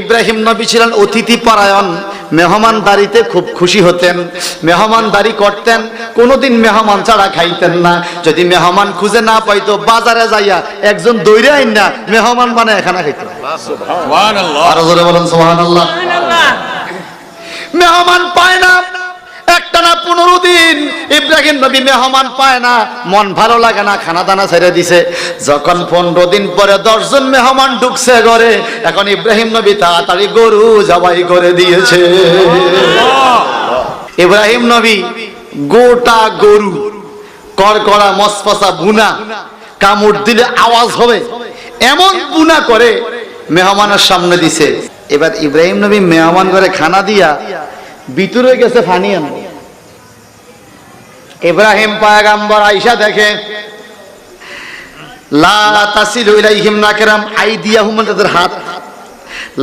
ইব্রাহিম নবী ছিলেন অতিথি পরায়ণ। মেহমানদারিতে খুব খুশি হতেন। মেহমানদারি করতেন। কোনোদিন মেহমান ছাড়া খাইতেন না। যদি মেহমান খুঁজে না পাইতো বাজারে যাইয়া একজন দৈরে আইন না মেহমান মানে এখানে খাইতেন আরও জোরে বলেন সুবহানাল্লাহ। মেহমান পায় না। একটা না পনেরো দিন ইব্রাহিম নবী মেহমান পায় না, মন ভালো লাগে না খানা দানা ছেড়ে দিছে। যখন পনেরো দিন পরে দশজন মেহমান ঢুকছে ঘরে, এখন ইব্রাহিম নবী তাড়াতাড়ি গরু জবাই করে দিয়েছে। ইব্রাহিম নবী গোটা গরু, কড়কড়া মসপসা বুনা, কামড় দিলে আওয়াজ হবে। এমন বুনা করে মেহমানের সামনে দিছে। এবার ইব্রাহিম নবী মেহমান করে খানা দিয়া ভিতরে গেছে ফানি আন ইব্রাহিম পায়গাম্বর আইসা দেখে লা তাসিলু ইলাইহিম নাকরাম আইদিয়াহুম তাদের হাত